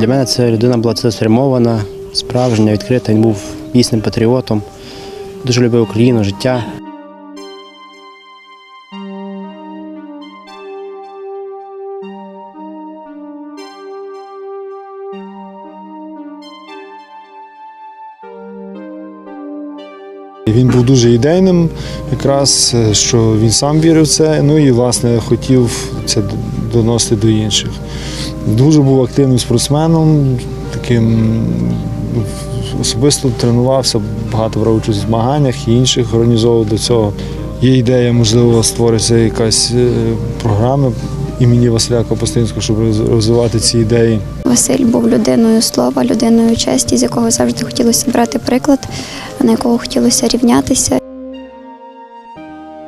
Для мене ця людина була цілеспрямована, справжня, відкрита. Він був дійсним патріотом, дуже любив Україну, життя. Він був дуже ідейним, якраз е, що він сам вірив в це, ну і власне хотів це доносити до інших. Дуже був активним спортсменом, таким особисто тренувався, багато брав участь в змаганнях і інших організовував до цього. Є ідея, можливо, створиться якась е, програма імені Василя Капустинського, щоб розвивати ці ідеї. Василь був людиною слова, людиною честі, з якого завжди хотілося брати приклад, на якого хотілося рівнятися.